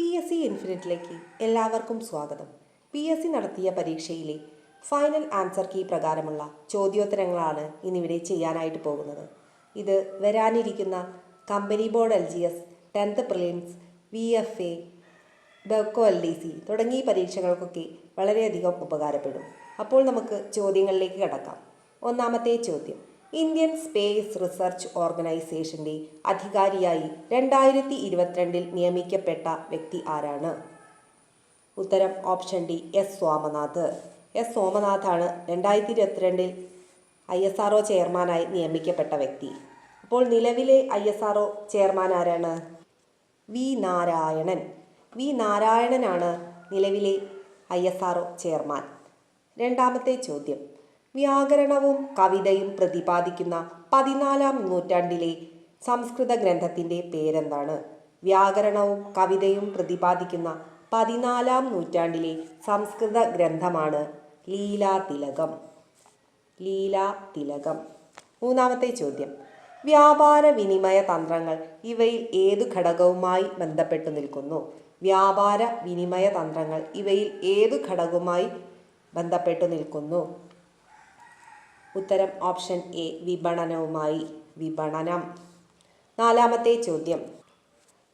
P S C ഇൻഫിനിറ്റിലേക്ക് എല്ലാവർക്കും സ്വാഗതം. P S C നടത്തിയ പരീക്ഷയിലെ ഫൈനൽ ആൻസർ കീ പ്രകാരമുള്ള ചോദ്യോത്തരങ്ങളാണ് ഇന്നിവിടെ ചെയ്യാനായിട്ട് പോകുന്നത്. ഇത് വരാനിരിക്കുന്ന company board L G S tenth prelims V F A Bevco L D C തുടങ്ങിയ പരീക്ഷകൾക്കൊക്കെ വളരെയധികം ഉപകാരപ്പെടും. അപ്പോൾ നമുക്ക് ചോദ്യങ്ങളിലേക്ക് കടക്കാം. ഒന്നാമത്തെ ചോദ്യം. ഇന്ത്യൻ സ്പേസ് റിസർച്ച് ഓർഗനൈസേഷന്റെ അധികാരിയായി രണ്ടായിരത്തി ഇരുപത്തിരണ്ടിൽ നിയമിക്കപ്പെട്ട വ്യക്തി ആരാണ്? ഉത്തരം option D S Somanath. S സോമനാഥാണ് രണ്ടായിരത്തി ഇരുപത്തിരണ്ടിൽ ഐ എസ് ആർ ചെയർമാനായി നിയമിക്കപ്പെട്ട വ്യക്തി. അപ്പോൾ നിലവിലെ ഐ എസ് ആർ ചെയർമാൻ ആരാണ്? വി നാരായണൻ. വി നാരായണനാണ് നിലവിലെ ഐ എസ് ആർ ചെയർമാൻ. രണ്ടാമത്തെ ചോദ്യം. വ്യാകരണവും കവിതയും പ്രതിപാദിക്കുന്ന പതിനാലാം നൂറ്റാണ്ടിലെ സംസ്കൃത ഗ്രന്ഥത്തിന്റെ പേരെന്താണ്? വ്യാകരണവും കവിതയും പ്രതിപാദിക്കുന്ന പതിനാലാം നൂറ്റാണ്ടിലെ സംസ്കൃത ഗ്രന്ഥമാണ് ലീലാതിലകം ലീലാതിലകം മൂന്നാമത്തെ ചോദ്യം. വ്യാപാര വിനിമയ തന്ത്രങ്ങൾ ഇവയിൽ ഏതു ഘടകവുമായി ബന്ധപ്പെട്ടു നിൽക്കുന്നു? വ്യാപാര വിനിമയ തന്ത്രങ്ങൾ ഇവയിൽ ഏതു ഘടകവുമായി ബന്ധപ്പെട്ടു നിൽക്കുന്നു? ഉത്തരം ഓപ്ഷൻ എ വിപണനവുമായി. വിപണനം. നാലാമത്തെ ചോദ്യം.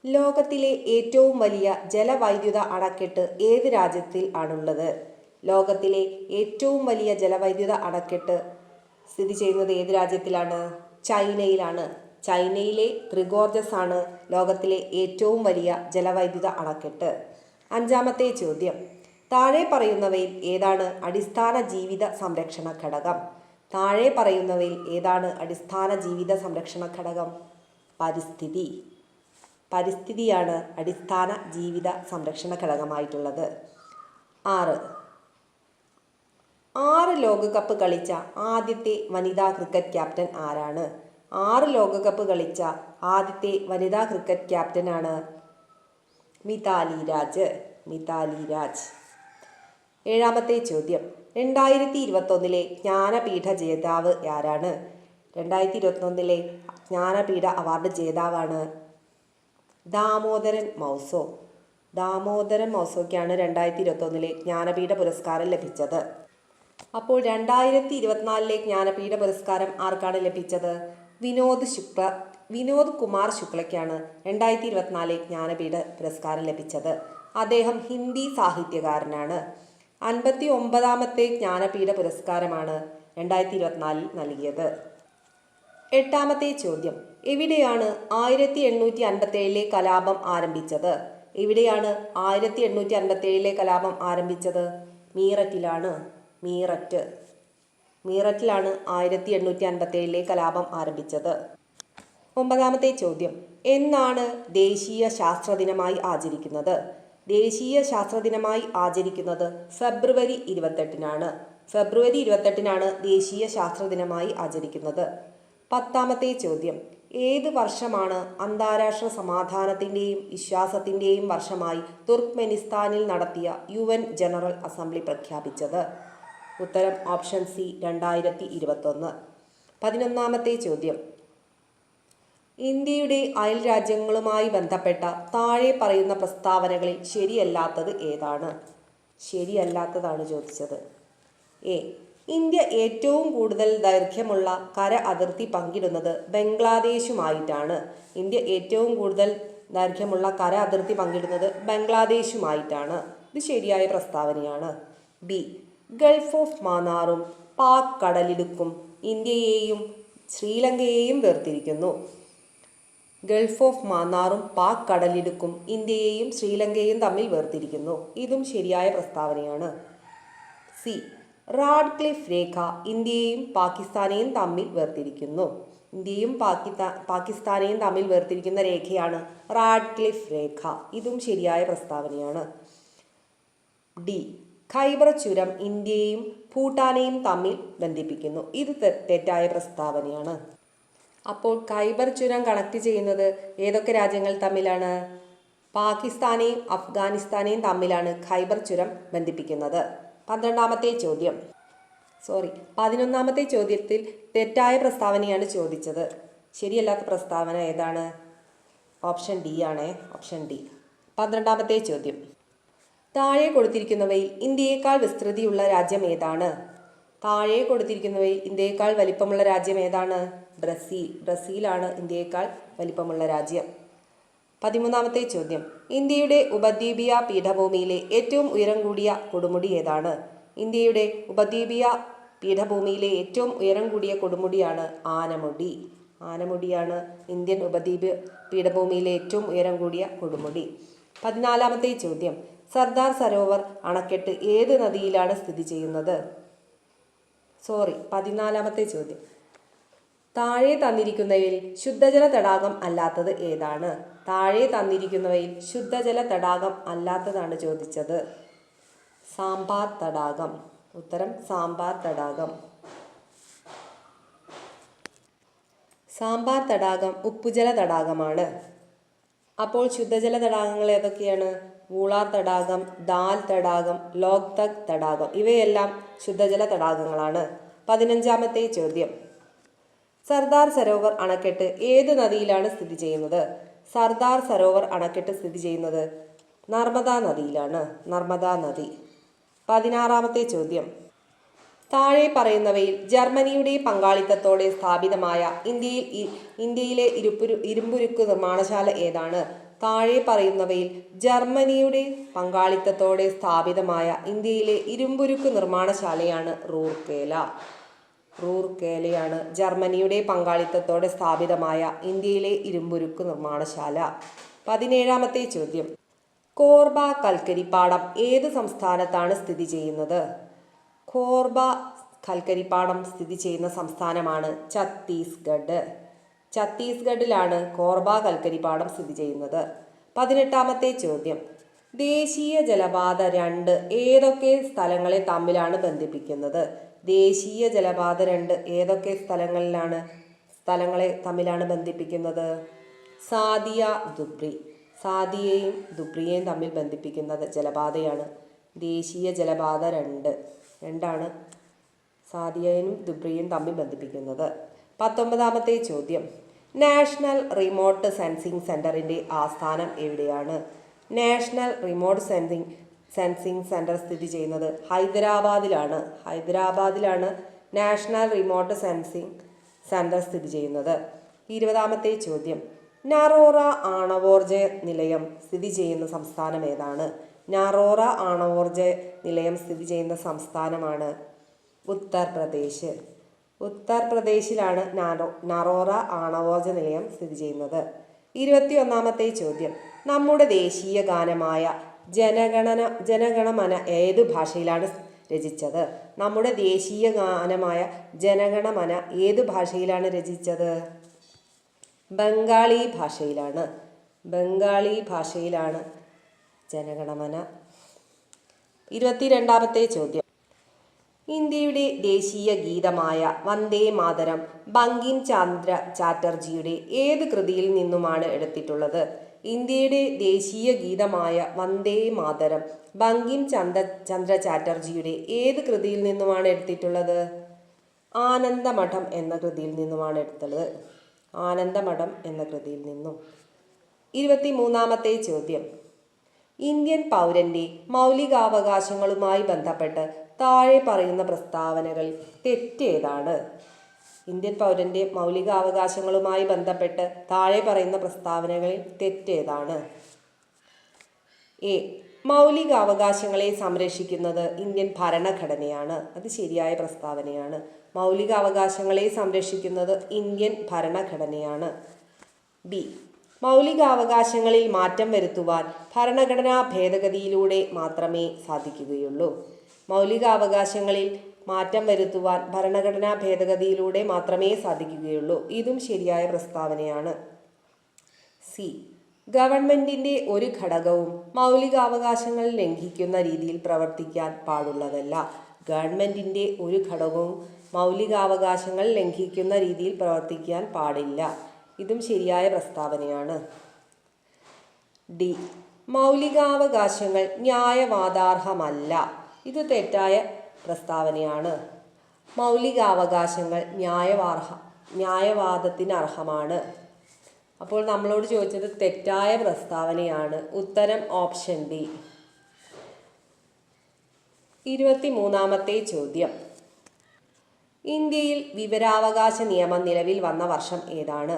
ലോകത്തിലെ ഏറ്റവും വലിയ ജലവൈദ്യുത അണക്കെട്ട് ഏത് രാജ്യത്തിൽ ആണുള്ളത്? ലോകത്തിലെ ഏറ്റവും വലിയ ജലവൈദ്യുത അണക്കെട്ട് സ്ഥിതി ചെയ്യുന്നത് ഏത് രാജ്യത്തിലാണ്? ചൈനയിലാണ്. ചൈനയിലെ ത്രികോർജസ് ആണ് ലോകത്തിലെ ഏറ്റവും വലിയ ജലവൈദ്യുത അണക്കെട്ട്. അഞ്ചാമത്തെ ചോദ്യം. താഴെ പറയുന്നവയിൽ ഏതാണ് അടിസ്ഥാന ജീവിത സംരക്ഷണ ഘടകം? താഴെ പറയുന്നവയിൽ ഏതാണ് അടിസ്ഥാന ജീവിത സംരക്ഷണ ഘടകം? പരിസ്ഥിതി. പരിസ്ഥിതിയാണ് അടിസ്ഥാന ജീവിത സംരക്ഷണ ഘടകമായിട്ടുള്ളത്. ആറ്. ആറ് ലോകകപ്പ് കളിച്ച ആദ്യത്തെ വനിതാ ക്രിക്കറ്റ് ക്യാപ്റ്റൻ ആരാണ്? ആറ് ലോകകപ്പ് കളിച്ച ആദ്യത്തെ വനിതാ ക്രിക്കറ്റ് ക്യാപ്റ്റനാണ് മിതാലി രാജ്. മിതാലി രാജ്. ഏഴാമത്തെ ചോദ്യം. രണ്ടായിരത്തി ഇരുപത്തൊന്നിലെ ജ്ഞാനപീഠ ജേതാവ് ആരാണ് രണ്ടായിരത്തി ഇരുപത്തൊന്നിലെ ജ്ഞാനപീഠ അവാർഡ് ജേതാവാണ് ദാമോദരൻ മൗസോ. ദാമോദരൻ മൗസോയ്ക്കാണ് രണ്ടായിരത്തി ഇരുപത്തൊന്നിലെ ജ്ഞാനപീഠ പുരസ്കാരം ലഭിച്ചത്. അപ്പോൾ രണ്ടായിരത്തി ഇരുപത്തിനാലിലെ ജ്ഞാനപീഠ പുരസ്കാരം ആർക്കാണ് ലഭിച്ചത്? വിനോദ് ശുക്ല വിനോദ് കുമാർ ശുക്ലയ്ക്കാണ് രണ്ടായിരത്തി ഇരുപത്തിനാലിലെ ജ്ഞാനപീഠ പുരസ്കാരം ലഭിച്ചത്. അദ്ദേഹം ഹിന്ദി സാഹിത്യകാരനാണ്. അൻപത്തി ഒമ്പതാമത്തെ ജ്ഞാനപീഠ പുരസ്കാരമാണ് രണ്ടായിരത്തി ഇരുപത്തിനാലിൽ നൽകിയത്. എട്ടാമത്തെ ചോദ്യം. എവിടെയാണ് ആയിരത്തി എണ്ണൂറ്റി അൻപത്തേഴിലെ കലാപം ആരംഭിച്ചത്? എവിടെയാണ് ആയിരത്തി എണ്ണൂറ്റി അൻപത്തേഴിലെ കലാപം ആരംഭിച്ചത്? മീററ്റിലാണ്. മീററ്റ്. മീററ്റിലാണ് ആയിരത്തി എണ്ണൂറ്റി അൻപത്തേഴിലെ കലാപം ആരംഭിച്ചത്. ഒമ്പതാമത്തെ ചോദ്യം. എന്നാണ് ദേശീയ ശാസ്ത്ര ദിനമായി ആചരിക്കുന്നത്? ദേശീയ ശാസ്ത്ര ദിനമായി ആചരിക്കുന്നത് ഫെബ്രുവരി ഇരുപത്തെട്ടിനാണ്. ഫെബ്രുവരി ഇരുപത്തെട്ടിനാണ് ദേശീയ ശാസ്ത്ര ദിനമായി ആചരിക്കുന്നത്. പത്താമത്തെ ചോദ്യം. ഏത് വർഷമാണ് അന്താരാഷ്ട്ര സമാധാനത്തിന്റെയും വിശ്വാസത്തിന്റെയും വർഷമായി തുർക്ക്മെനിസ്ഥാനിൽ നടത്തിയ യു എൻ ജനറൽ അസംബ്ലി പ്രഖ്യാപിച്ചത്? ഉത്തരം ഓപ്ഷൻ സി രണ്ടായിരത്തി ഇരുപത്തൊന്ന്. പതിനൊന്നാമത്തെ ചോദ്യം. ഇന്ത്യയുടെ അയൽ രാജ്യങ്ങളുമായി ബന്ധപ്പെട്ട താഴെ പറയുന്ന പ്രസ്താവനകളിൽ ശരിയല്ലാത്തത് ഏതാണ്? ശരിയല്ലാത്തതാണ് ചോദിച്ചത്. എ. ഇന്ത്യ ഏറ്റവും കൂടുതൽ ദൈർഘ്യമുള്ള കര അതിർത്തി പങ്കിടുന്നത് ബംഗ്ലാദേശുമായിട്ടാണ്. ഇന്ത്യ ഏറ്റവും കൂടുതൽ ദൈർഘ്യമുള്ള കര അതിർത്തി പങ്കിടുന്നത് ബംഗ്ലാദേശുമായിട്ടാണ്. ഇത് ശരിയായ പ്രസ്താവനയാണ്. ബി. ഗൾഫ് ഓഫ് മാനാറും പാക് കടലിടുക്കും ഇന്ത്യയെയും ശ്രീലങ്കയെയും വേർതിരിക്കുന്നു. ഗൾഫ് ഓഫ് മാന്നാറും പാക് കടലിടുക്കും ഇന്ത്യയെയും ശ്രീലങ്കയെയും തമ്മിൽ വേർതിരിക്കുന്നു. ഇതും ശരിയായ പ്രസ്താവനയാണ്. സി. റാഡ്ക്ലിഫ് രേഖ ഇന്ത്യയെയും പാകിസ്ഥാനെയും തമ്മിൽ വേർതിരിക്കുന്നു. ഇന്ത്യയും പാകിസ്ഥാ പാകിസ്ഥാനെയും തമ്മിൽ വേർതിരിക്കുന്ന രേഖയാണ് റാഡ്ക്ലിഫ് രേഖ. ഇതും ശരിയായ പ്രസ്താവനയാണ്. ഡി. ഖൈബർ ചുരം ഇന്ത്യയെയും ഭൂട്ടാനെയും തമ്മിൽ ബന്ധിപ്പിക്കുന്നു. ഇത് തെറ്റായ പ്രസ്താവനയാണ്. അപ്പോൾ ഖൈബർ ചുരം കണക്ട് ചെയ്യുന്നത് ഏതൊക്കെ രാജ്യങ്ങൾ തമ്മിലാണ്? പാകിസ്ഥാനെയും അഫ്ഗാനിസ്ഥാനെയും തമ്മിലാണ് ഖൈബർ ചുരം ബന്ധിപ്പിക്കുന്നത്. പന്ത്രണ്ടാമത്തെ ചോദ്യം. സോറി പതിനൊന്നാമത്തെ ചോദ്യത്തിൽ തെറ്റായ പ്രസ്താവനയാണ് ചോദിച്ചത്. ശരിയല്ലാത്ത പ്രസ്താവന ഏതാണ്? ഓപ്ഷൻ ഡി ആണ്. Option D. പന്ത്രണ്ടാമത്തെ ചോദ്യം. താഴെ കൊടുത്തിരിക്കുന്നവയിൽ ഇന്ത്യയേക്കാൾ വിസ്തൃതിയുള്ള രാജ്യം ഏതാണ്? താഴെ കൊടുത്തിരിക്കുന്നവയിൽ ഇന്ത്യയേക്കാൾ വലിപ്പമുള്ള രാജ്യം ഏതാണ്? ബ്രസീൽ ബ്രസീലാണ് ഇന്ത്യയേക്കാൾ വലിപ്പമുള്ള രാജ്യം. പതിമൂന്നാമത്തെ ചോദ്യം. ഇന്ത്യയുടെ ഉപദ്വീപീയ പീഠഭൂമിയിലെ ഏറ്റവും ഉയരം കൂടിയ കൊടുമുടി ഏതാണ്? ഇന്ത്യയുടെ ഉപദ്വീപീയ പീഠഭൂമിയിലെ ഏറ്റവും ഉയരം കൂടിയ കൊടുമുടിയാണ് ആനമുടി. ആനമുടിയാണ് ഇന്ത്യൻ ഉപദ്വീപ് പീഠഭൂമിയിലെ ഏറ്റവും ഉയരം കൂടിയ കൊടുമുടി. പതിനാലാമത്തെ ചോദ്യം. സർദാർ സരോവർ അണക്കെട്ട് ഏത് നദിയിലാണ് സ്ഥിതി ചെയ്യുന്നത്? സോറി പതിനാലാമത്തെ ചോദ്യം. താഴെ തന്നിരിക്കുന്നവയിൽ ശുദ്ധജല തടാകം അല്ലാത്തത് ഏതാണ്? താഴെ തന്നിരിക്കുന്നവയിൽ ശുദ്ധജല തടാകം അല്ലാത്തതാണ് ചോദിച്ചത്. സാമ്പാർ തടാകം. ഉത്തരം സാമ്പാർ തടാകം. സാമ്പാർ തടാകം ഉപ്പുജല തടാകമാണ്. അപ്പോൾ ശുദ്ധജല തടാകങ്ങൾ ഏതൊക്കെയാണ്? വൂളാർ തടാകം ദാൽ തടാകം ലോക്തക് തടാകം. ഇവയെല്ലാം ശുദ്ധജല തടാകങ്ങളാണ്. പതിനഞ്ചാമത്തെ ചോദ്യം. സർദാർ സരോവർ അണക്കെട്ട് ഏത് നദിയിലാണ് സ്ഥിതി ചെയ്യുന്നത്? സർദാർ സരോവർ അണക്കെട്ട് സ്ഥിതി ചെയ്യുന്നത് നർമ്മദ നദിയിലാണ്. നർമ്മദ നദി. പതിനാറാമത്തെ ചോദ്യം. താഴെ പറയുന്നവയിൽ ജർമ്മനിയുടെ പങ്കാളിത്തത്തോടെ സ്ഥാപിതമായ ഇന്ത്യയിൽ ഇന്ത്യയിലെ ഇരുപ്പുരു ഇരുമ്പുരുക്ക് നിർമ്മാണശാല ഏതാണ്? താഴെ പറയുന്നവയിൽ ജർമ്മനിയുടെ പങ്കാളിത്തത്തോടെ സ്ഥാപിതമായ ഇന്ത്യയിലെ ഇരുമ്പുരുക്ക് നിർമ്മാണശാലയാണ് റൂർക്കേല. റൂർക്കേലയാണ് ജർമ്മനിയുടെ പങ്കാളിത്തത്തോടെ സ്ഥാപിതമായ ഇന്ത്യയിലെ ഇരുമ്പുരുക്ക് നിർമ്മാണശാല. പതിനേഴാമത്തെ ചോദ്യം. കോർബ കൽക്കരിപ്പാടം ഏത് സംസ്ഥാനത്താണ് സ്ഥിതി ചെയ്യുന്നത്? കോർബ കൽക്കരിപ്പാടം സ്ഥിതി ചെയ്യുന്ന സംസ്ഥാനമാണ് ഛത്തീസ്ഗഡ്. ഛത്തീസ്ഗഡിലാണ് കോർബ കൽക്കരിപ്പാടം സ്ഥിതി ചെയ്യുന്നത്. പതിനെട്ടാമത്തെ ചോദ്യം. ദേശീയ ജലപാത രണ്ട് ഏതൊക്കെ സ്ഥലങ്ങളെ തമ്മിലാണ് ബന്ധിപ്പിക്കുന്നത്? ദേശീയ ജലപാത രണ്ട് ഏതൊക്കെ സ്ഥലങ്ങളിലാണ് സ്ഥലങ്ങളെ തമ്മിലാണ് ബന്ധിപ്പിക്കുന്നത്? സാദിയ ദുബ്രി. സാദിയയും ദുബ്രിയെയും തമ്മിൽ ബന്ധിപ്പിക്കുന്നത് ജലപാതയാണ്. ദേശീയ ജലപാത രണ്ട്. രണ്ടാണ് സാദിയയും ദുബ്രിയും തമ്മിൽ ബന്ധിപ്പിക്കുന്നത്. പത്തൊമ്പതാമത്തെ ചോദ്യം. നാഷണൽ റിമോട്ട് സെൻസിംഗ് സെന്ററിന്റെ ആസ്ഥാനം എവിടെയാണ്? National remote sensing sensing centre സ്ഥിതി ചെയ്യുന്നത് ഹൈദരാബാദിലാണ്. ഹൈദരാബാദിലാണ് നാഷണൽ റിമോട്ട് സെൻസിംഗ് സെന്റർ സ്ഥിതി ചെയ്യുന്നത്. ഇരുപതാമത്തെ ചോദ്യം. നാറോറ ആണവോർജ നിലയം സ്ഥിതി ചെയ്യുന്ന സംസ്ഥാനം ഏതാണ്? നാറോറ ആണവോർജ നിലയം സ്ഥിതി ചെയ്യുന്ന സംസ്ഥാനമാണ് ഉത്തർപ്രദേശ്. ഉത്തർപ്രദേശിലാണ് നാറോ നറോറ ആണവോർജ നിലയം സ്ഥിതി ചെയ്യുന്നത്. ഇരുപത്തിയൊന്നാമത്തെ ചോദ്യം. നമ്മുടെ ദേശീയ ഗാനമായ ജനഗണന ജനഗണമന ഏത് ഭാഷയിലാണ് രചിച്ചത്? നമ്മുടെ ദേശീയ ഗാനമായ ജനഗണമന ഏത് ഭാഷയിലാണ് രചിച്ചത്? ബംഗാളി ഭാഷയിലാണ്. ബംഗാളി ഭാഷയിലാണ് ജനഗണമന. ഇരുപത്തിരണ്ടാമത്തെ ചോദ്യം. ഇന്ത്യയുടെ ദേശീയ ഗീതമായ വന്ദേ മാതരം ബങ്കിം ചന്ദ്ര ചാറ്റർജിയുടെ ഏത് കൃതിയിൽ നിന്നുമാണ് എടുത്തിട്ടുള്ളത്? ഇന്ത്യയുടെ ദേശീയ ഗീതമായ വന്ദേ മാതരം ബങ്കിം ചന്ദ്ര ചന്ദ്ര ചാറ്റർജിയുടെ ഏത് കൃതിയിൽ നിന്നുമാണ് എടുത്തിട്ടുള്ളത്? ആനന്ദമഠം എന്ന കൃതിയിൽ നിന്നുമാണ് എടുത്തത് ആനന്ദമഠം എന്ന കൃതിയിൽ നിന്നും. ഇരുപത്തി മൂന്നാമത്തെ ചോദ്യം. ഇന്ത്യൻ പൗരന്റെ മൗലികാവകാശങ്ങളുമായി ബന്ധപ്പെട്ട് താഴെ പറയുന്ന പ്രസ്താവനകൾ തെറ്റേതാണ്? ഇന്ത്യൻ പൗരന്റെ മൗലികാവകാശങ്ങളുമായി ബന്ധപ്പെട്ട് താഴെ പറയുന്ന പ്രസ്താവനകളിൽ തെറ്റേതാണ്. എ. മൗലികാവകാശങ്ങളെ സംരക്ഷിക്കുന്നത് ഇന്ത്യൻ ഭരണഘടനയാണ്. അത് ശരിയായ പ്രസ്താവനയാണ്. മൗലികാവകാശങ്ങളെ സംരക്ഷിക്കുന്നത് ഇന്ത്യൻ ഭരണഘടനയാണ്. ബി. മൗലികാവകാശങ്ങളിൽ മാറ്റം വരുത്തുവാൻ ഭരണഘടനാ ഭേദഗതിയിലൂടെ മാത്രമേ സാധിക്കുകയുള്ളൂ. മൗലികാവകാശങ്ങളിൽ മാറ്റം വരുത്തുവാൻ ഭരണഘടനാ ഭേദഗതിയിലൂടെ മാത്രമേ സാധിക്കുകയുള്ളൂ. ഇതും ശരിയായ പ്രസ്താവനയാണ്. സി. ഗവൺമെന്റിന്റെ ഒരു ഘടകവും മൗലികാവകാശങ്ങൾ ലംഘിക്കുന്ന രീതിയിൽ പ്രവർത്തിക്കാൻ പാടുള്ളതല്ല. ഗവൺമെന്റിന്റെ ഒരു ഘടകവും മൗലികാവകാശങ്ങൾ ലംഘിക്കുന്ന രീതിയിൽ പ്രവർത്തിക്കാൻ പാടില്ല. ഇതും ശരിയായ പ്രസ്താവനയാണ്. ഡി. മൗലികാവകാശങ്ങൾ ന്യായവാദാർഹമല്ല. ഇത് തെറ്റായ പ്രസ്താവനയാണ്. മൗലികാവകാശങ്ങൾ ന്യായവാർഹ ന്യായവാദത്തിന് അർഹമാണ് അപ്പോൾ നമ്മളോട് ചോദിച്ചത് തെറ്റായ പ്രസ്താവനയാണ്. ഉത്തരം ഓപ്ഷൻ ബി. ഇരുപത്തി മൂന്നാമത്തെ ചോദ്യം. ഇന്ത്യയിൽ വിവരാവകാശ നിയമം നിലവിൽ വന്ന വർഷം ഏതാണ്?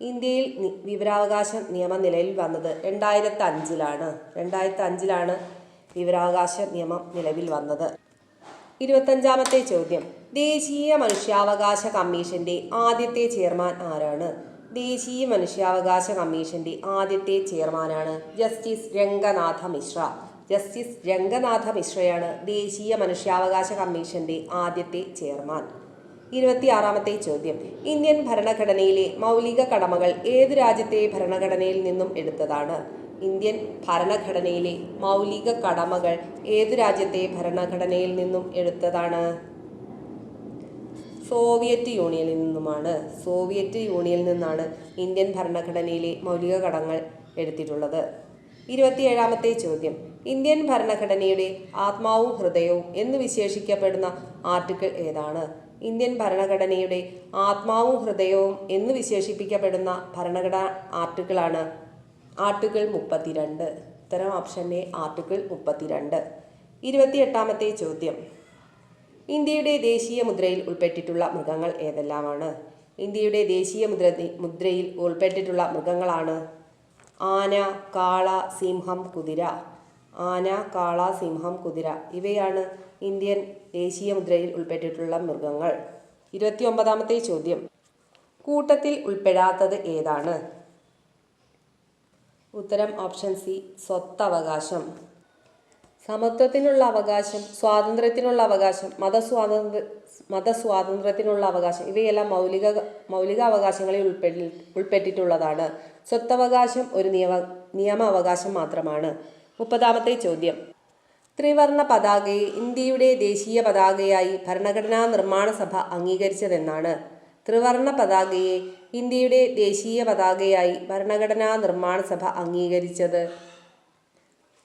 ഇന്ത്യയിൽ വിവരാവകാശ നിയമം നിലവിൽ വന്നത് രണ്ടായിരത്തി അഞ്ചിലാണ് രണ്ടായിരത്തി അഞ്ചിലാണ് വിവരാവകാശ നിയമം നിലവിൽ വന്നത്. ഇരുപത്തഞ്ചാമത്തെ ചോദ്യം. ദേശീയ മനുഷ്യാവകാശ കമ്മീഷന്റെ ആദ്യത്തെ ചെയർമാൻ ആരാണ്? ദേശീയ മനുഷ്യാവകാശ കമ്മീഷന്റെ ആദ്യത്തെ ചെയർമാനാണ് ജസ്റ്റിസ് രംഗനാഥ മിശ്ര. ജസ്റ്റിസ് രംഗനാഥ മിശ്രയാണ് ദേശീയ മനുഷ്യാവകാശ കമ്മീഷന്റെ ആദ്യത്തെ ചെയർമാൻ. ഇരുപത്തിയാറാമത്തെ ചോദ്യം. ഇന്ത്യൻ ഭരണഘടനയിലെ മൗലിക കടമകൾ ഏത് രാജ്യത്തെ ഭരണഘടനയിൽ നിന്നും എടുത്തതാണ്? ഇന്ത്യൻ ഭരണഘടനയിലെ മൗലിക കടമകൾ ഏതു രാജ്യത്തെ ഭരണഘടനയിൽ നിന്നും എടുത്തതാണ്? സോവിയറ്റ് യൂണിയനിൽ നിന്നുമാണ്. സോവിയറ്റ് യൂണിയനിൽ നിന്നാണ് ഇന്ത്യൻ ഭരണഘടനയിലെ മൗലിക കടങ്ങൾ എടുത്തിട്ടുള്ളത്. ഇരുപത്തിയേഴാമത്തെ ചോദ്യം. ഇന്ത്യൻ ഭരണഘടനയുടെ ആത്മാവും ഹൃദയവും എന്ന് വിശേഷിക്കപ്പെടുന്ന ആർട്ടിക്കിൾ ഏതാണ്? ഇന്ത്യൻ ഭരണഘടനയുടെ ആത്മാവും ഹൃദയവും എന്ന് വിശേഷിപ്പിക്കപ്പെടുന്ന ഭരണഘടന ആർട്ടിക്കിളാണ് ആർട്ടിക്കിൾ മുപ്പത്തിരണ്ട്. ഉത്തരം ഓപ്ഷൻ എ ആർട്ടിക്കിൾ മുപ്പത്തിരണ്ട്. ഇരുപത്തിയെട്ടാമത്തെ ചോദ്യം. ഇന്ത്യയുടെ ദേശീയ മുദ്രയിൽ ഉൾപ്പെട്ടിട്ടുള്ള മൃഗങ്ങൾ ഏതെല്ലാമാണ്? ഇന്ത്യയുടെ ദേശീയ മുദ്ര മുദ്രയിൽ ഉൾപ്പെട്ടിട്ടുള്ള മൃഗങ്ങളാണ് ആന കാള സിംഹം കുതിര. ആന കാള സിംഹം കുതിര. ഇവയാണ് ഇന്ത്യൻ ദേശീയ മുദ്രയിൽ ഉൾപ്പെട്ടിട്ടുള്ള മൃഗങ്ങൾ. ഇരുപത്തിയൊമ്പതാമത്തെ ചോദ്യം. കൂട്ടത്തിൽ ഉൾപ്പെടാത്തത് ഏതാണ്? ഉത്തരം ഓപ്ഷൻ സി സ്വത്തവകാശം. സമത്വത്തിനുള്ള അവകാശം സ്വാതന്ത്ര്യത്തിനുള്ള അവകാശം മതസ്വാതന്ത്ര്യ മതസ്വാതന്ത്ര്യത്തിനുള്ള അവകാശം ഇവയെല്ലാം മൗലിക മൗലിക അവകാശങ്ങളിൽ ഉൾപ്പെട്ടി ഉൾപ്പെട്ടിട്ടുള്ളതാണ്. സ്വത്തവകാശം ഒരു നിയമ നിയമ അവകാശം മാത്രമാണ്. മുപ്പതാമത്തെ ചോദ്യം. ത്രിവർണ പതാകയെ ഇന്ത്യയുടെ ദേശീയ പതാകയായി ഭരണഘടനാ നിർമ്മാണ സഭ അംഗീകരിച്ചതെന്നാണ്. ത്രിവർണ പതാകയെ ഇന്ത്യയുടെ ദേശീയ പതാകയായി ഭരണഘടനാ നിർമ്മാണ സഭ അംഗീകരിച്ചത്.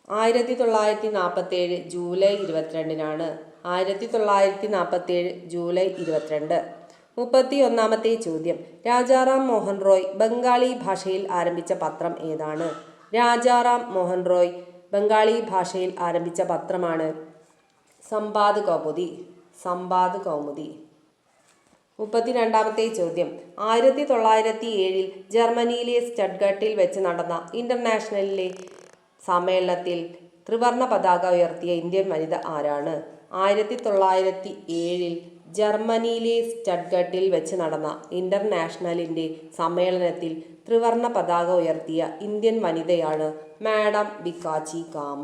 ആയിരത്തി തൊള്ളായിരത്തി നാൽപ്പത്തി ഏഴ് ജൂലൈ ഇരുപത്തിരണ്ടിനാണ്. ആയിരത്തി തൊള്ളായിരത്തി നാൽപ്പത്തി ഏഴ് ജൂലൈ ഇരുപത്തിരണ്ട്. മുപ്പത്തി ഒന്നാമത്തെ ചോദ്യം. രാജാറാം മോഹൻ റോയ് ബംഗാളി ഭാഷയിൽ ആരംഭിച്ച പത്രം ഏതാണ്? രാജാറാം മോഹൻ റോയ് ബംഗാളി ഭാഷയിൽ ആരംഭിച്ച പത്രമാണ്. സമ്പാദ് കൗമുദി. സമ്പാദ് കൗമുദി. മുപ്പത്തിരണ്ടാമത്തെ ചോദ്യം. ആയിരത്തി തൊള്ളായിരത്തി ഏഴിൽ ജർമ്മനിയിലെ സ്റ്റഡ്ഗട്ടിൽ വെച്ച് നടന്ന ഇന്റർനാഷണലിലെ സമ്മേളനത്തിൽ ത്രിവർണ പതാക ഉയർത്തിയ ഇന്ത്യൻ വനിത ആരാണ്? ആയിരത്തി തൊള്ളായിരത്തി ഏഴിൽ ജർമ്മനിയിലെ സ്റ്റഡ്ഗട്ടിൽ വെച്ച് നടന്ന ഇന്റർനാഷണലിന്റെ സമ്മേളനത്തിൽ ത്രിവർണ പതാക ഉയർത്തിയ ഇന്ത്യൻ വനിതയാണ് മാഡം ബിക്കാച്ചി കാമ.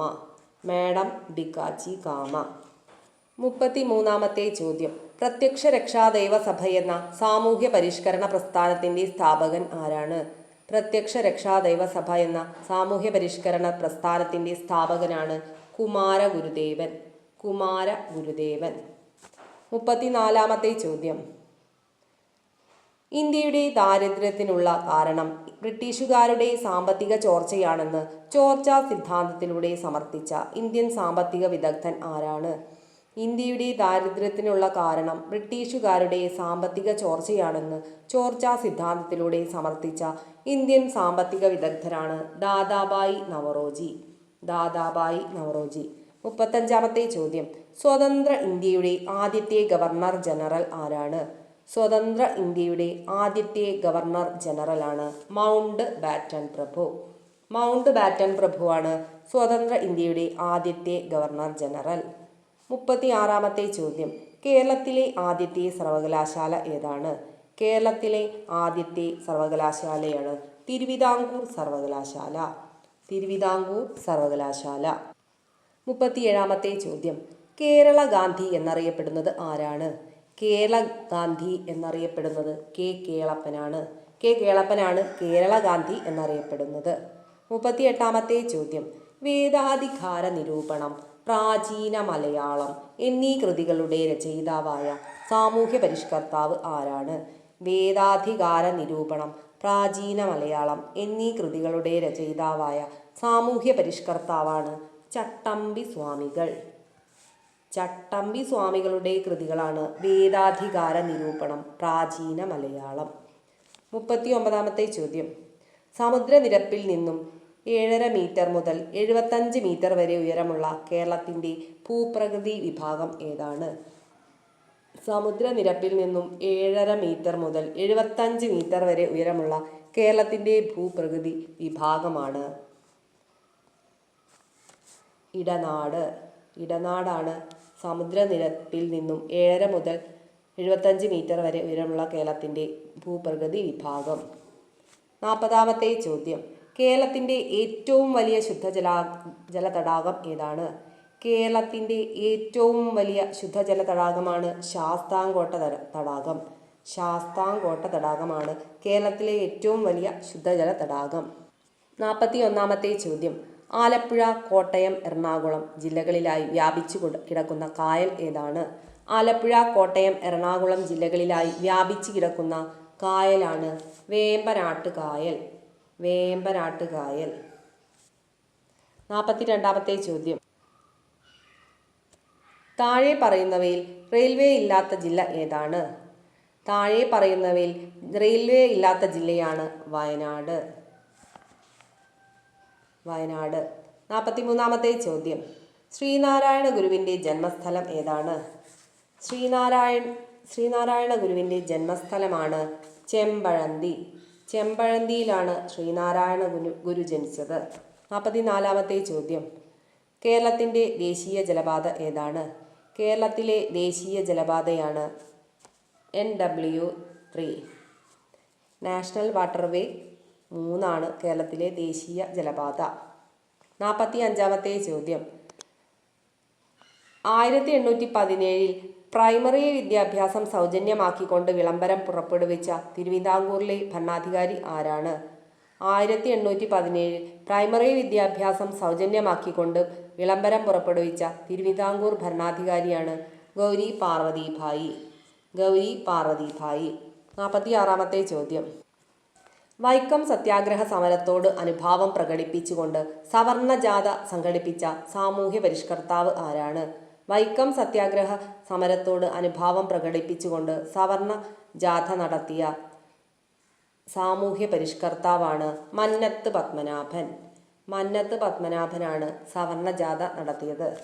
മാഡം ബിക്കാച്ചി കാമ. മുപ്പത്തി മൂന്നാമത്തെ ചോദ്യം. പ്രത്യക്ഷ രക്ഷാദൈവ സഭ എന്ന സാമൂഹ്യ പരിഷ്കരണ പ്രസ്ഥാനത്തിന്റെ സ്ഥാപകൻ ആരാണ്? പ്രത്യക്ഷ രക്ഷാദൈവ സഭ എന്ന സാമൂഹ്യ പരിഷ്കരണ പ്രസ്ഥാനത്തിന്റെ സ്ഥാപകനാണ് കുമാര ഗുരുദേവൻ കുമാര ഗുരുദേവൻ മുപ്പത്തിനാലാമത്തെ ചോദ്യം. ഇന്ത്യയുടെ ദാരിദ്ര്യത്തിനുള്ള കാരണം ബ്രിട്ടീഷുകാരുടെ സാമ്പത്തിക ചോർച്ചയാണെന്ന് ചോർച്ചാ സിദ്ധാന്തത്തിലൂടെ സമർത്ഥിച്ച ഇന്ത്യൻ സാമ്പത്തിക വിദഗ്ധൻ ആരാണ്? ഇന്ത്യയുടെ ദാരിദ്ര്യത്തിനുള്ള കാരണം ബ്രിട്ടീഷുകാരുടെ സാമ്പത്തിക ചോർച്ചയാണെന്ന് ചോർച്ചാ സിദ്ധാന്തത്തിലൂടെ സമർത്ഥിച്ച ഇന്ത്യൻ സാമ്പത്തിക വിദഗ്ധരാണ് ദാദാബായി നവറോജി. ദാദാബായി നവറോജി. മുപ്പത്തഞ്ചാമത്തെ ചോദ്യം. സ്വതന്ത്ര ഇന്ത്യയുടെ ആദ്യത്തെ ഗവർണർ ജനറൽ ആരാണ്? സ്വതന്ത്ര ഇന്ത്യയുടെ ആദ്യത്തെ ഗവർണർ ജനറലാണ് മൗണ്ട് ബാറ്റൻ പ്രഭു. മൗണ്ട് ബാറ്റൺ പ്രഭുവാണ് സ്വതന്ത്ര ഇന്ത്യയുടെ ആദ്യത്തെ ഗവർണർ ജനറൽ. മുപ്പത്തി ആറാമത്തെ ചോദ്യം. കേരളത്തിലെ ആദ്യത്തെ സർവകലാശാല ഏതാണ്? കേരളത്തിലെ ആദ്യത്തെ സർവകലാശാലയാണ് തിരുവിതാംകൂർ സർവകലാശാല. തിരുവിതാംകൂർ സർവകലാശാല. മുപ്പത്തിയേഴാമത്തെ ചോദ്യം. കേരള ഗാന്ധി എന്നറിയപ്പെടുന്നത് ആരാണ്? കേരള ഗാന്ധി എന്നറിയപ്പെടുന്നത് കെ കേളപ്പനാണ്. കെ കേളപ്പനാണ് കേരള ഗാന്ധി എന്നറിയപ്പെടുന്നത്. മുപ്പത്തിയെട്ടാമത്തെ ചോദ്യം. വേദാധികാര നിരൂപണം. പ്രാചീന മലയാളം എന്നീ കൃതികളുടെ രചയിതാവായ സാമൂഹ്യ പരിഷ്കർത്താവ് ആരാണ്? വേദാധികാര നിരൂപണം പ്രാചീന മലയാളം എന്നീ കൃതികളുടെ രചയിതാവായ സാമൂഹ്യ പരിഷ്കർത്താവാണ് ചട്ടമ്പി സ്വാമികൾ. ചട്ടമ്പി സ്വാമികളുടെ കൃതികളാണ് വേദാധികാര നിരൂപണം പ്രാചീന മലയാളം. മുപ്പത്തി ഒമ്പതാമത്തെ ചോദ്യം. സമുദ്രനിരപ്പിൽ നിന്നും ഏഴര മീറ്റർ മുതൽ എഴുപത്തഞ്ച് മീറ്റർ വരെ ഉയരമുള്ള കേരളത്തിന്റെ ഭൂപ്രകൃതി വിഭാഗം ഏതാണ്? സമുദ്രനിരപ്പിൽ നിന്നും ഏഴര മീറ്റർ മുതൽ എഴുപത്തഞ്ച് മീറ്റർ വരെ ഉയരമുള്ള കേരളത്തിന്റെ ഭൂപ്രകൃതി വിഭാഗമാണ്. ഇടനാട്. ഇടനാടാണ് സമുദ്രനിരപ്പിൽ നിന്നും ഏഴര മുതൽ എഴുപത്തഞ്ച് മീറ്റർ വരെ ഉയരമുള്ള കേരളത്തിന്റെ ഭൂപ്രകൃതി വിഭാഗം. നാൽപ്പതാമത്തെ ചോദ്യം. കേരളത്തിന്റെ ഏറ്റവും വലിയ ശുദ്ധജല ജല തടാകം ഏതാണ്? കേരളത്തിന്റെ ഏറ്റവും വലിയ ശുദ്ധജല തടാകമാണ് ശാസ്താംകോട്ട തട- തടാകം. ശാസ്താംകോട്ട തടാകമാണ് കേരളത്തിലെ ഏറ്റവും വലിയ ശുദ്ധജല തടാകം നാൽപ്പത്തി ഒന്നാമത്തെ ചോദ്യം. ആലപ്പുഴ കോട്ടയം എറണാകുളം ജില്ലകളിലായി വ്യാപിച്ചു കിടക്കുന്ന കായൽ ഏതാണ്? ആലപ്പുഴ കോട്ടയം എറണാകുളം ജില്ലകളിലായി വ്യാപിച്ചു കിടക്കുന്ന കായലാണ് വേമ്പനാട്ട് കായൽ വേമ്പനാട്ട് കായൽ നാൽപ്പത്തി രണ്ടാമത്തെ ചോദ്യം. താഴെ പറയുന്നവയിൽ റെയിൽവേ ഇല്ലാത്ത ജില്ല ഏതാണ്? താഴെ പറയുന്നവയിൽ റെയിൽവേ ഇല്ലാത്ത ജില്ലയാണ് വയനാട്. വയനാട്. നാൽപ്പത്തി മൂന്നാമത്തെ ചോദ്യം. ശ്രീനാരായണ ഗുരുവിന്റെ ജന്മസ്ഥലം ഏതാണ്? ശ്രീനാരായൺ ശ്രീനാരായണ ഗുരുവിന്റെ ജന്മസ്ഥലമാണ് ചെമ്പഴന്തി. ചെമ്പഴന്തിയിലാണ് ശ്രീനാരായണ ഗുരു ഗുരു ജനിച്ചത്. നാൽപ്പത്തിനാലാമത്തെ ചോദ്യം. കേരളത്തിന്റെ ദേശീയ ജലപാത ഏതാണ്? കേരളത്തിലെ ദേശീയ ജലപാതയാണ് N W three national waterway മൂന്നാണ് കേരളത്തിലെ ദേശീയ ജലപാത. നാൽപ്പത്തി അഞ്ചാമത്തെ ചോദ്യം. ആയിരത്തി എണ്ണൂറ്റി പതിനേഴിൽ പ്രൈമറി വിദ്യാഭ്യാസം സൗജന്യമാക്കിക്കൊണ്ട് വിളംബരം പുറപ്പെടുവിച്ച തിരുവിതാംകൂറിലെ ഭരണാധികാരി ആരാണ്? ആയിരത്തി എണ്ണൂറ്റി പതിനേഴിൽ പ്രൈമറി വിദ്യാഭ്യാസം സൗജന്യമാക്കിക്കൊണ്ട് വിളംബരം പുറപ്പെടുവിച്ച തിരുവിതാംകൂർ ഭരണാധികാരിയാണ് ഗൗരി പാർവതിഭായി. ഗൗരി പാർവതിഭായി. നാൽപ്പത്തി ആറാമത്തെ ചോദ്യം. വൈക്കം സത്യാഗ്രഹ സമരത്തോട് അനുഭാവം പ്രകടിപ്പിച്ചുകൊണ്ട് സവർണജാഥ സംഘടിപ്പിച്ച സാമൂഹ്യ പരിഷ്കർത്താവ് ആരാണ്? വൈക്കം സത്യാഗ്രഹ സമരത്തോട് അനുഭാവം പ്രകടിപ്പിച്ചുകൊണ്ട് സവർണ ജാഥ നടത്തിയ സാമൂഹ്യ പരിഷ്കർത്താവാണ് മന്നത്ത് പത്മനാഭൻ. മന്നത്ത് പത്മനാഭനാണ് സവർണ ജാഥ നടത്തിയത്.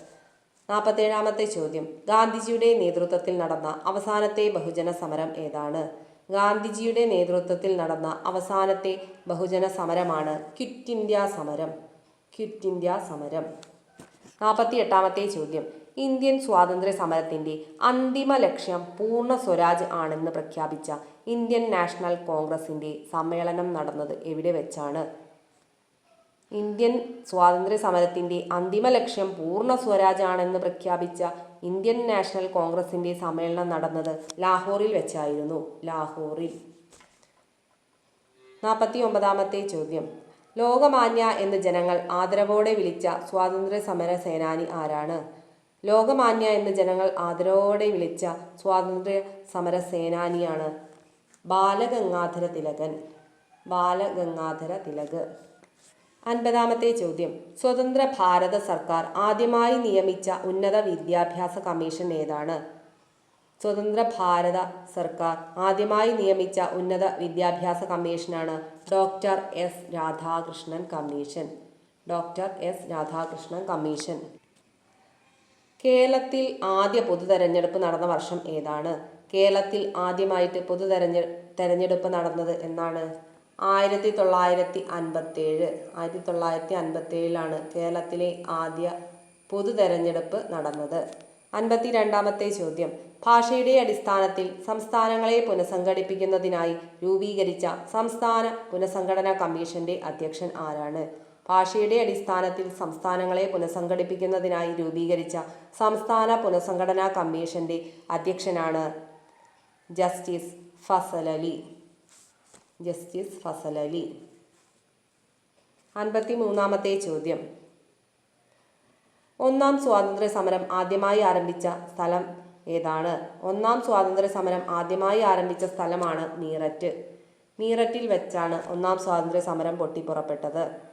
നാൽപ്പത്തേഴാമത്തെ ചോദ്യം. ഗാന്ധിജിയുടെ നേതൃത്വത്തിൽ നടന്ന അവസാനത്തെ ബഹുജന സമരം ഏതാണ്? ഗാന്ധിജിയുടെ നേതൃത്വത്തിൽ നടന്ന അവസാനത്തെ ബഹുജന സമരമാണ് ക്വിറ്റ് ഇന്ത്യ സമരം. ക്വിറ്റ് ഇന്ത്യ സമരം. നാൽപ്പത്തി എട്ടാമത്തെ ചോദ്യം. ഇന്ത്യൻ സ്വാതന്ത്ര്യ സമരത്തിന്റെ അന്തിമ ലക്ഷ്യം പൂർണ സ്വരാജ് ആണെന്ന് പ്രഖ്യാപിച്ച ഇന്ത്യൻ നാഷണൽ കോൺഗ്രസിന്റെ സമ്മേളനം നടന്നത് എവിടെ വെച്ചാണ്? ഇന്ത്യൻ സ്വാതന്ത്ര്യ സമരത്തിന്റെ അന്തിമ ലക്ഷ്യം പൂർണ സ്വരാജ് ആണെന്ന് പ്രഖ്യാപിച്ച ഇന്ത്യൻ നാഷണൽ കോൺഗ്രസിന്റെ സമ്മേളനം നടന്നത് ലാഹോറിൽ വെച്ചായിരുന്നു. ലാഹോറിൽ. നാൽപ്പത്തി ഒമ്പതാമത്തെ ചോദ്യം. ലോകമാന്യ എന്ന് ജനങ്ങൾ ആദരവോടെ വിളിച്ച സ്വാതന്ത്ര്യ സമര സേനാനി ആരാണ്? ലോകമാന്യ എന്ന് ജനങ്ങൾ ആദരോടെ വിളിച്ച സ്വാതന്ത്ര്യ സമര സേനാനിയാണ് ബാലഗംഗാധര തിലകൻ. ബാലഗംഗാധര തിലക്. അൻപതാമത്തെ ചോദ്യം. സ്വതന്ത്ര ഭാരത സർക്കാർ ആദ്യമായി നിയമിച്ച ഉന്നത വിദ്യാഭ്യാസ കമ്മീഷൻ ഏതാണ്? സ്വതന്ത്ര ഭാരത സർക്കാർ ആദ്യമായി നിയമിച്ച ഉന്നത വിദ്യാഭ്യാസ കമ്മീഷനാണ് doctor S Radhakrishnan commission. Doctor S Radhakrishnan commission. കേരളത്തിൽ ആദ്യ പൊതു തെരഞ്ഞെടുപ്പ് നടന്ന വർഷം ഏതാണ്? കേരളത്തിൽ ആദ്യമായിട്ട് പൊതു തെരഞ്ഞെ തെരഞ്ഞെടുപ്പ് നടന്നത് എന്നാണ്. ആയിരത്തി തൊള്ളായിരത്തി അൻപത്തേഴ് ആയിരത്തി തൊള്ളായിരത്തി അൻപത്തേഴിലാണ് കേരളത്തിലെ ആദ്യ പൊതു തെരഞ്ഞെടുപ്പ് നടന്നത്. അൻപത്തി രണ്ടാമത്തെ ചോദ്യം. ഭാഷയുടെ അടിസ്ഥാനത്തിൽ സംസ്ഥാനങ്ങളെ പുനഃസംഘടിപ്പിക്കുന്നതിനായി രൂപീകരിച്ച സംസ്ഥാന പുനഃസംഘടനാ കമ്മീഷന്റെ അധ്യക്ഷൻ ആരാണ്? ഭാഷയുടെ അടിസ്ഥാനത്തിൽ സംസ്ഥാനങ്ങളെ പുനഃസംഘടിപ്പിക്കുന്നതിനായി രൂപീകരിച്ച സംസ്ഥാന പുനഃസംഘടനാ കമ്മീഷന്റെ അധ്യക്ഷനാണ് ജസ്റ്റിസ് ഫസലലി. ജസ്റ്റിസ് ഫസലലി. അൻപത്തി മൂന്നാമത്തെ ചോദ്യം. ഒന്നാം സ്വാതന്ത്ര്യ സമരം ആദ്യമായി ആരംഭിച്ച സ്ഥലം ഏതാണ്? ഒന്നാം സ്വാതന്ത്ര്യ സമരം ആദ്യമായി ആരംഭിച്ച സ്ഥലമാണ് മീററ്റ്. മീററ്റിൽ വെച്ചാണ് ഒന്നാം സ്വാതന്ത്ര്യ സമരം പൊട്ടിപ്പുറപ്പെട്ടത്.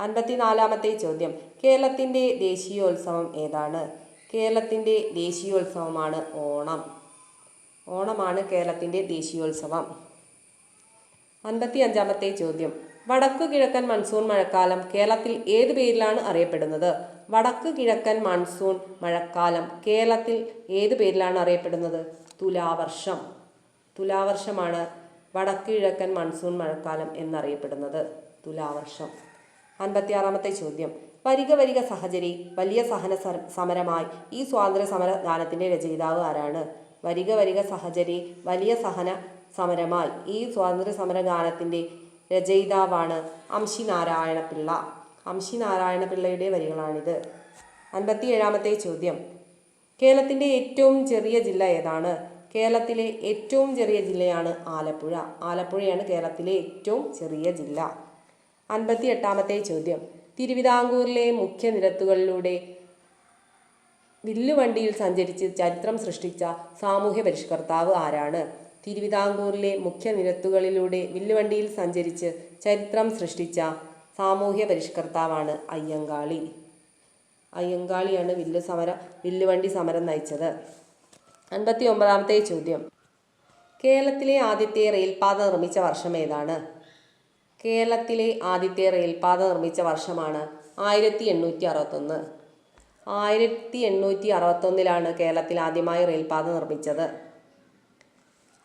അൻപത്തിനാലാമത്തെ ചോദ്യം. കേരളത്തിന്റെ ദേശീയോത്സവം ഏതാണ്? കേരളത്തിന്റെ ദേശീയോത്സവമാണ് ഓണം. ഓണമാണ് കേരളത്തിന്റെ ദേശീയോത്സവം. അൻപത്തി അഞ്ചാമത്തെ ചോദ്യം. വടക്കു കിഴക്കൻ മൺസൂൺ മഴക്കാലം കേരളത്തിൽ ഏത് പേരിലാണ് അറിയപ്പെടുന്നത്? വടക്കു കിഴക്കൻ മൺസൂൺ മഴക്കാലം കേരളത്തിൽ ഏത് പേരിലാണ് അറിയപ്പെടുന്നത്? തുലാവർഷം. തുലാവർഷമാണ് വടക്കു കിഴക്കൻ മൺസൂൺ മഴക്കാലം എന്നറിയപ്പെടുന്നത്. തുലാവർഷം. അൻപത്തിയാറാമത്തെ ചോദ്യം. വരിക വരിക സഹചരി വലിയ സഹന സമരമായി. ഈ സ്വാതന്ത്ര്യ സമര ഗാനത്തിന്റെ രചയിതാവ് ആരാണ്? വരിക വരിക സഹചരി വലിയ സഹന സമരമായി. ഈ സ്വാതന്ത്ര്യ സമര ഗാനത്തിന്റെ രചയിതാവാണ് അംശി നാരായണപിള്ള അംശി നാരായണപിള്ളയുടെ വരികളാണിത്. അൻപത്തിയേഴാമത്തെ ചോദ്യം. കേരളത്തിന്റെ ഏറ്റവും ചെറിയ ജില്ല ഏതാണ്? കേരളത്തിലെ ഏറ്റവും ചെറിയ ജില്ലയാണ് ആലപ്പുഴ. ആലപ്പുഴയാണ് കേരളത്തിലെ ഏറ്റവും ചെറിയ ജില്ല. അൻപത്തി എട്ടാമത്തെ ചോദ്യം. തിരുവിതാംകൂറിലെ മുഖ്യ നിരത്തുകളിലൂടെ വില്ലുവണ്ടിയിൽ സഞ്ചരിച്ച് ചരിത്രം സൃഷ്ടിച്ച സാമൂഹ്യ പരിഷ്കർത്താവ് ആരാണ്? തിരുവിതാംകൂറിലെ മുഖ്യ നിരത്തുകളിലൂടെ വില്ലുവണ്ടിയിൽ സഞ്ചരിച്ച് ചരിത്രം സൃഷ്ടിച്ച സാമൂഹ്യ പരിഷ്കർത്താവാണ് അയ്യങ്കാളി. അയ്യങ്കാളിയാണ് വില്ലു സമര വില്ലുവണ്ടി സമരം നയിച്ചത്. അൻപത്തി ഒമ്പതാമത്തെ ചോദ്യം. കേരളത്തിലെ ആദ്യത്തെ റെയിൽപാത നിർമ്മിച്ച വർഷം ഏതാണ്? കേരളത്തിലെ ആദ്യത്തെ റെയിൽപാത നിർമ്മിച്ച വർഷമാണ് ആയിരത്തി എണ്ണൂറ്റി അറുപത്തൊന്ന് ആയിരത്തി എണ്ണൂറ്റി അറുപത്തൊന്നിലാണ് കേരളത്തിൽ ആദ്യമായി റെയിൽപാത നിർമ്മിച്ചത്.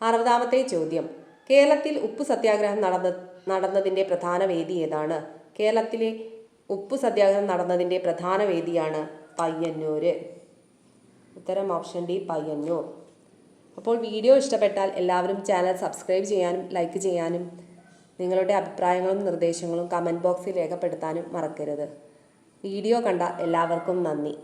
അറുപതാമത്തെ ചോദ്യം. കേരളത്തിൽ ഉപ്പ് സത്യാഗ്രഹം നടന്ന നടന്നതിന്റെ പ്രധാന വേദി ഏതാണ്? കേരളത്തിലെ ഉപ്പ് സത്യാഗ്രഹം നടന്നതിന്റെ പ്രധാന വേദിയാണ് പയ്യന്നൂര്. ഉത്തരം ഓപ്ഷൻ ഡി പയ്യന്നൂർ. അപ്പോൾ വീഡിയോ ഇഷ്ടപ്പെട്ടാൽ എല്ലാവരും ചാനൽ സബ്സ്ക്രൈബ് ചെയ്യാനും ലൈക്ക് ചെയ്യാനും നിങ്ങളുടെ അഭിപ്രായങ്ങളും നിർദ്ദേശങ്ങളും കമന്റ് ബോക്സിൽ രേഖപ്പെടുത്താനും മറക്കരുത്. വീഡിയോ കണ്ട എല്ലാവർക്കും നന്ദി.